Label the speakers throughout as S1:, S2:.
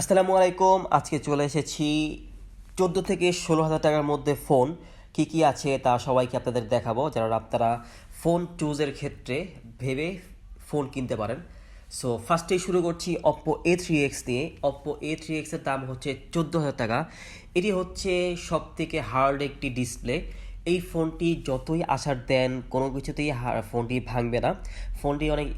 S1: আসসালামু আলাইকুম। আজকে চলে এসেছি চোদ্দ থেকে ষোলো হাজার টাকার মধ্যে ফোন। কি কি আছে তা সবাইকে আপনাদের দেখাবো। যারা আপনারা ফোন চুজের ক্ষেত্রে ভেবে ফোন কিনতে পারেন। সো ফার্স্টেই শুরু করছি অপ্পো এ থ্রি এক্স দিয়ে অপ্পো এ থ্রি এক্সের দাম হচ্ছে চোদ্দ হাজার টাকা। এটি হচ্ছে সব থেকে হার্ড একটি ডিসপ্লে এই ফোনটি যতই আসার দেন কোনো কিছুতেই ফোনটি ভাঙবে না। ফোনটি অনেক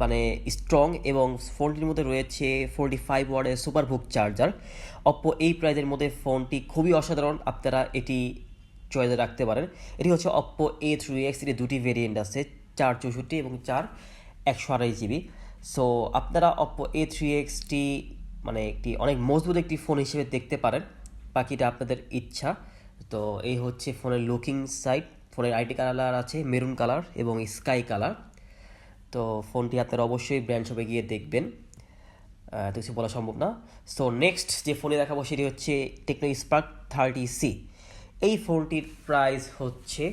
S1: মানে স্ট্রং এবং ফোনটির মধ্যে রয়েছে ফোরটি ফাইভ ওয়ার্ডের সুপারবুক চার্জার অপ্পো এই প্রাইজের মধ্যে ফোনটি খুবই অসাধারণ। আপনারা এটি চয়েসে রাখতে পারেন। এটি হচ্ছে অপ্পো এ থ্রি এক্স এটি দুটি ভেরিয়েন্ট আছে, চার চৌষট্টি এবং চার একশো আড়াই জিবি সো আপনারা অপ্পো এ থ্রি এক্সটি মানে একটি অনেক মজবুত একটি ফোন হিসেবে দেখতে পারেন। বাকিটা আপনাদের ইচ্ছা। তো, এই হচ্ছে ফোনের লুকিং সাইড ফোনের আইটি কালার আছে মেরুন কালার এবং স্কাই কালার তো ফোনটি আপনারা অবশ্যই ব্র্যান্ড শপে গিয়ে দেখবেন। তো কিছু বলা সম্ভব না। সো নেক্সট যে ফোনে দেখাবো সেটি হচ্ছে টেকনো স্পার্ক থার্টি সি এই ফোনটির প্রাইস হচ্ছে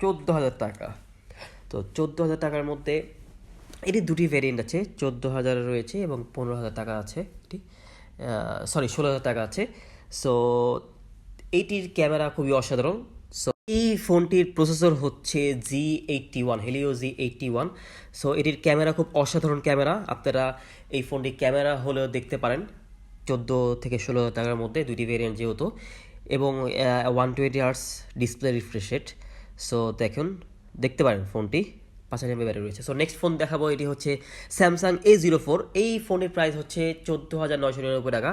S1: চোদ্দ হাজার টাকা। তো চোদ্দ হাজার টাকার মধ্যে এটি দুটি ভেরিয়েন্ট আছে। চোদ্দ হাজার রয়েছে এবং পনেরো হাজার টাকা আছে এটি সরি ষোলো হাজার টাকা আছে। সো এইটির ক্যামেরা খুবই অসাধারণ। এই ফোনটির প্রসেসর হচ্ছে G eighty one Helio G eighty one so এটির ক্যামেরা খুব অসাধারণ ক্যামেরা। আপনারা এই ফোনটির ক্যামেরা হলেও দেখতে পারেন। চোদ্দ থেকে ষোলো টাকার মধ্যে দুটি ভেরিয়েন্ট যেহেতু। এবং one twenty hours display refresh rate so দেখুন, দেখতে পারেন ফোনটি। পাঁচ হাজার ব্যাটারি রয়েছে। সো নেক্সট ফোন দেখাবো, এটি হচ্ছে স্যামসাং এ জিরো ফোর এই ফোনের প্রাইস হচ্ছে চোদ্দ হাজার নয়শো নিরানব্বই টাকা।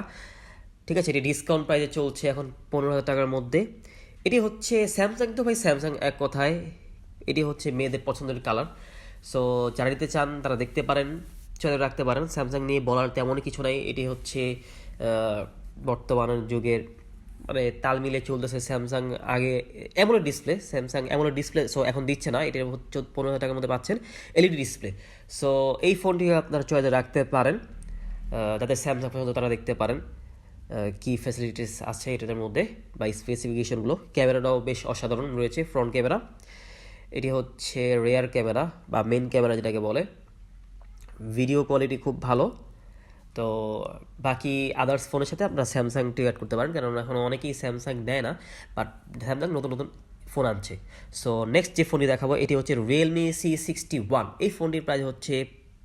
S1: ঠিক আছে, এটি ডিসকাউন্ট প্রাইসে চলছে এখন পনেরো হাজার টাকার মধ্যে। এটি হচ্ছে স্যামসাং তো ভাই স্যামসাং এক কথায় এটি হচ্ছে মেয়েদের পছন্দের কালার সো যারা নিতে চান তারা দেখতে পারেন চলে রাখতে পারেন। স্যামসাং নিয়ে বলার তেমনই কিছু নাই। এটি হচ্ছে আহ, বর্তমান যুগের মানে তাল মিলে চলতেছে স্যামসাং আগে এমন ডিসপ্লে স্যামসাং এমন ডিসপ্লে সো এখন দিচ্ছে না। এটা হচ্ছে পনেরো হাজার টাকার মধ্যে পাচ্ছেন এলইডি ডিসপ্লে সো এই ফোনটি আপনারা চয়েসে রাখতে পারেন যাদের স্যামসাং পছন্দ তারা দেখতে পারেন। কি ফ্যাসিলিটিস আছে এটার মধ্যে বা স্পেসিফিকেশনগুলো ক্যামেরাটাও বেশ অসাধারণ রয়েছে ফ্রন্ট ক্যামেরা এটি হচ্ছে রেয়ার ক্যামেরা বা মেন ক্যামেরা যেটাকে বলে। ভিডিও কোয়ালিটি খুব ভালো। তো বাকি আদার্স ফোনের সাথে আপনারা স্যামসাংটি অ্যাড করতে পারেন কারণ এখন অনেকেই স্যামসাং দেয় না বাট স্যামসাং নতুন নতুন ফোন আনছে। সো নেক্সট যে ফোনটি দেখাবো, এটি হচ্ছে রিয়েলমি সি সিক্সটি ওয়ান এই ফোনটির প্রাইস হচ্ছে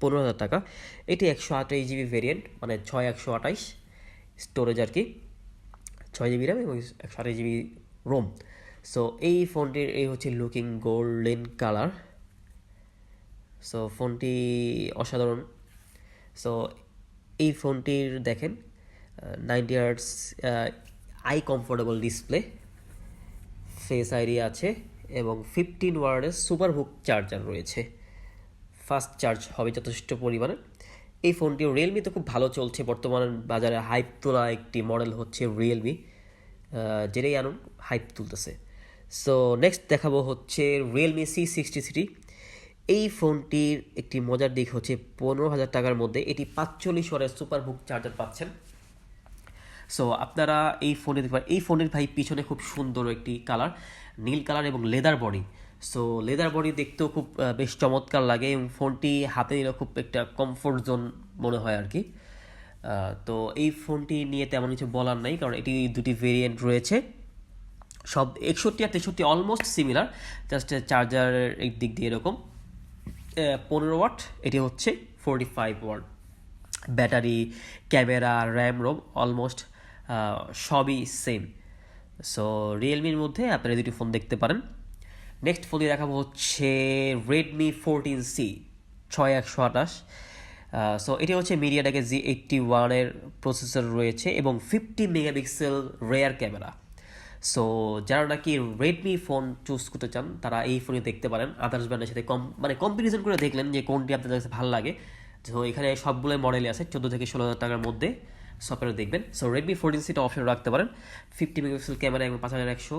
S1: পনেরো হাজার টাকা। এটি একশো আঠাশ জিবি ভেরিয়েন্ট মানে ছয় একশো আঠাইশ স্টোরেজ আর কি ছয় জিবি র্যাম এবং আঠাশ জিবি রোম সো এই ফোনটির, এই হচ্ছে লুকিং গোল্ডেন কালার সো ফোনটি অসাধারণ। সো এই ফোনটির দেখেন ninety hertz eye comfortable display face ID আছে এবং ফিফটিন ওয়ার্ডের সুপার হুক চার্জার রয়েছে। ফাস্ট চার্জ হবে যথেষ্ট পরিমাণে। এই ফোনটি রিয়েলমি তো খুব ভালো চলছে। বর্তমান বাজারে হাইপ তোলা একটি মডেল হচ্ছে রিয়েলমি যেটাই আনুন হাইপ তুলতেছে। সো নেক্সট দেখাবো হচ্ছে রিয়েলমি সি সিক্সটি থ্রি এই ফোনটির একটি মজার দিক হচ্ছে পনেরো হাজার টাকার মধ্যে এটি পাঁচচল্লিশ ওয়ারের সুপার বুক চার্জার পাচ্ছেন। সো আপনারা এই ফোনে দেখতে এই ফোনের ভাই পিছনে খুব সুন্দর একটি কালার নীল কালার এবং leather body so leather body দেখতেও খুব বেশ চমৎকার লাগে এবং ফোনটি হাতে নিলে খুব একটা কমফোর্ট জোন মনে হয় আর কি। তো এই ফোনটি নিয়ে তেমন কিছু বলার নাই, কারণ এটি দুটি ভেরিয়েন্ট রয়েছে। সব একষট্টি আর তেষট্টি অলমোস্ট সিমিলার জাস্ট চার্জারের দিক দিয়ে এরকম। পনেরো ওয়াট এটি হচ্ছে forty five watt battery, camera RAM ROM almost সবই সেম সো রিয়েলমির মধ্যে আপনারা দুটি ফোন দেখতে পারেন। নেক্সট ফোনটি দেখাবো হচ্ছে রেডমি ফোরটিন সি ছয় একশো আঠাশ। সো এটি হচ্ছে মিডিয়াটাকে জি এইটটি ওয়ানের প্রসেসর রয়েছে এবং fifty megapixel rear camera so যারা নাকি রেডমি ফোন চুজ করতে চান, তারা এই ফোনে দেখতে পারেন। আদার্স ব্র্যান্ডের সাথে কম মানে কম্পারিজন করে দেখলেন যে কোনটি আপনাদের কাছে ভালো লাগে। তো এখানে সবগুলো মডেলই আছে, চোদ্দ থেকে ষোলো হাজার টাকার মধ্যে সফটওয়্যার দেখবেন। সো রেডমি ফোরটিন সিটা অপশন রাখতে পারেন। ফিফটি মেগাপিক্সেল ক্যামেরা এবং পাঁচ হাজার একশো।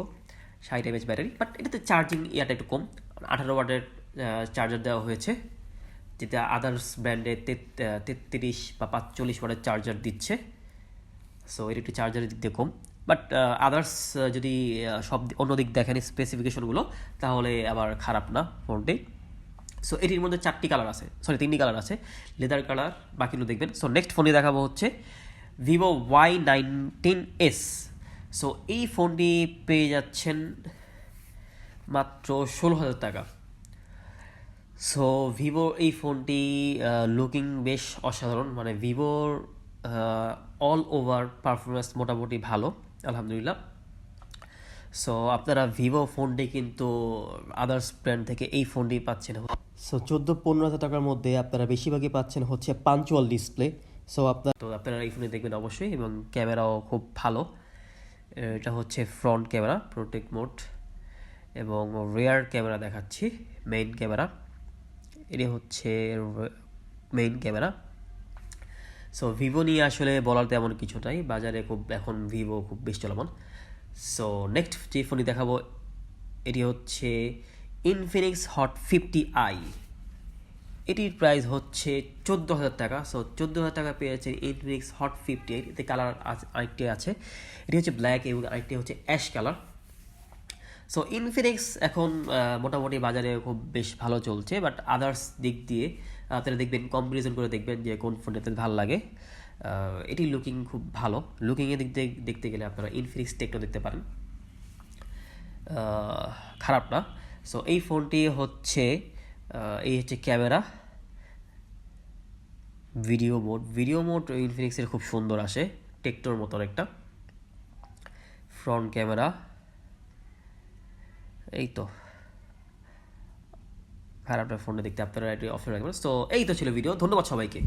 S1: ষাট এমএচ ব্যাটারি বাট এটাতে চার্জিং ইয়াটা একটু কম। আঠারো ওয়াটের চার্জার দেওয়া হয়েছে, যেটা আদার্স ব্র্যান্ডে তেত্রিশ বা পাঁচচল্লিশ ওয়াটের চার্জার দিচ্ছে। সো এর একটু চার্জারের দিক দিয়ে কম। বাট আদার্স যদি সব অন্য দিক দেখেন স্পেসিফিকেশনগুলো তাহলে আবার খারাপ না ফোনটি সো এটির মধ্যে চারটি কালার আছে সরি তিনটি কালার আছে লেদার কালার বাকিগুলো দেখবেন। সো নেক্সট ফোনে দেখাবো হচ্ছে Vivo Y nineteen S so এই ফোনটি পেয়ে যাচ্ছেন মাত্র ষোলো হাজার টাকা। সো ভিভো এই ফোনটি লুকিং বেশ অসাধারণ। মানে ভিভোর অল ওভার পারফরমেন্স মোটামুটি ভালো আলহামদুলিল্লাহ। সো আপনারা ভিভো ফোনটি কিন্তু আদার্স ব্র্যান্ড থেকে এই ফোনটি পাচ্ছেন। সো চোদ্দ পনেরো হাজার টাকার মধ্যে আপনারা বেশিরভাগই পাচ্ছেন হচ্ছে পাঞ্চুয়াল ডিসপ্লে সো আপনার তো আপনারা এই ফোনে দেখবেন অবশ্যই এবং ক্যামেরাও খুব ভালো। এটা হচ্ছে ফ্রন্ট ক্যামেরা প্রোটেক্ট মোড এবং রেয়ার ক্যামেরা দেখাচ্ছি মেইন ক্যামেরা এটি হচ্ছে মেইন ক্যামেরা সো ভিভো নিয়ে আসলে বলার তেমন কিছু নাই। বাজারে খুব, এখন ভিভো খুব বেশ চলমান। সো নেক্সট যে ফোনটি দেখাবো, এটি হচ্ছে ইনফিনিক্স হট ফিফটি আই এটির প্রাইস হচ্ছে চোদ্দ হাজার টাকা। সো চোদ্দ হাজার টাকা পেয়েছে ইনফিনিক্স হট ফিফটি এইট এতে কালার আরেকটি আছে। এটি হচ্ছে ব্ল্যাক এবং আরেকটি হচ্ছে অ্যাশ কালার সো ইনফিনিক্স এখন মোটামুটি বাজারে খুব বেশ ভালো চলছে বাট আদার্স দিক দিয়ে আপনারা দেখবেন কম্পারিজন করে দেখবেন যে কোন ফোনটাতে ভালো লাগে। এটি লুকিং খুব ভালো। লুকিংয়ের দিক দিয়ে দেখতে গেলে আপনারা ইনফিনিক্স টেকনো দেখতে পারেন। খারাপ না। সো এই ফোনটি হচ্ছে এই হচ্ছে camera video mode video mode ইনফিনিক্সের খুব সুন্দর আসে। টেকটোর মতো একটা। ফ্রন্ট ক্যামেরা এই তো। খারাপটা ফোনে দেখতে আপনারা এটি অপশন রাখবেন। তো এই তো ছিল ভিডিও ধন্যবাদ সবাইকে।